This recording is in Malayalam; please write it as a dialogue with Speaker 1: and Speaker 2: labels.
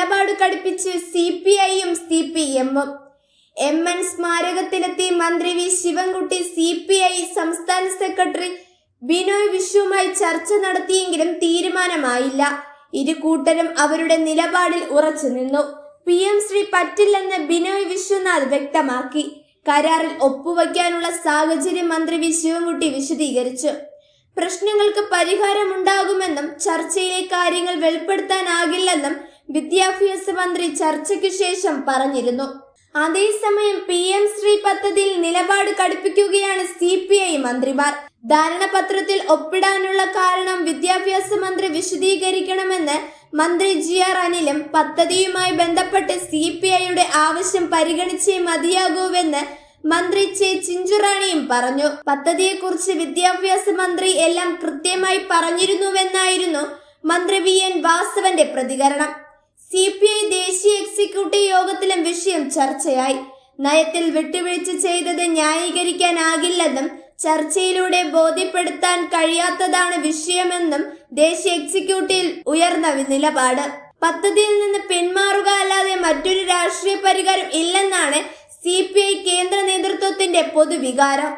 Speaker 1: സംഘടിപ്പിച്ചു സി പി ഐയും സി പി എമ്മും. എം എൻ സ്മാരകത്തിലെത്തി മന്ത്രി V Sivankutty C P I സംസ്ഥാന സെക്രട്ടറി ബിനോയ് വിശ്വവുമായി ചർച്ച നടത്തിയെങ്കിലും തീരുമാനമായില്ല. ഇരു കൂട്ടരും അവരുടെ നിലപാടിൽ ഉറച്ചു നിന്നു. പി എം ശ്രീ പറ്റില്ലെന്ന് ബിനോയ് വിശ്വനാഥ് വ്യക്തമാക്കി. കരാറിൽ ഒപ്പുവയ്ക്കാനുള്ള സാഹചര്യം മന്ത്രി വി ശിവൻകുട്ടി വിശദീകരിച്ചു. പ്രശ്നങ്ങൾക്ക് പരിഹാരമുണ്ടാകുമെന്നും ചർച്ചയിലെ കാര്യങ്ങൾ വെളിപ്പെടുത്താനാകില്ലെന്നും വിദ്യാഭ്യാസ മന്ത്രി ചർച്ചയ്ക്ക് ശേഷം പറഞ്ഞിരുന്നു. അതേസമയം പി എം ശ്രീ പദ്ധതിയിൽ നിലപാട് കടുപ്പിക്കുകയാണ് സി പി ഐ മന്ത്രിമാർ. ധാരണപത്രത്തിൽ ഒപ്പിടാനുള്ള കാരണം വിദ്യാഭ്യാസ മന്ത്രി വിശദീകരിക്കണമെന്ന് മന്ത്രി ജി ആർ അനിലും പദ്ധതിയുമായി ബന്ധപ്പെട്ട് സി പി ഐയുടെ ആവശ്യം പരിഗണിച്ചേ മതിയാകൂവെന്ന് മന്ത്രി ചെ ചിഞ്ചുറാണിയും പറഞ്ഞു. പദ്ധതിയെക്കുറിച്ച് വിദ്യാഭ്യാസ മന്ത്രി എല്ലാം കൃത്യമായി പറഞ്ഞിരുന്നുവെന്നായിരുന്നു മന്ത്രി വി എൻ വാസവന്റെ പ്രതികരണം. സി പി ഐ ദേശീയ എക്സിക്യൂട്ടീവ് യോഗത്തിലും വിഷയം ചർച്ചയായി. നയത്തിൽ വിട്ടുവീഴ്ച ചെയ്തത് ന്യായീകരിക്കാനാകില്ലെന്നും ചർച്ചയിലൂടെ ബോധ്യപ്പെടുത്താൻ കഴിയാത്തതാണ് വിഷയമെന്നും ദേശീയ എക്സിക്യൂട്ടീവിൽ ഉയർന്ന നിലപാട്. പദ്ധതിയിൽ നിന്ന് പിന്മാറുക അല്ലാതെ മറ്റൊരു രാഷ്ട്രീയ പരിഹാരം ഇല്ലെന്നാണ് സി കേന്ദ്ര നേതൃത്വത്തിന്റെ പൊതുവികാരം.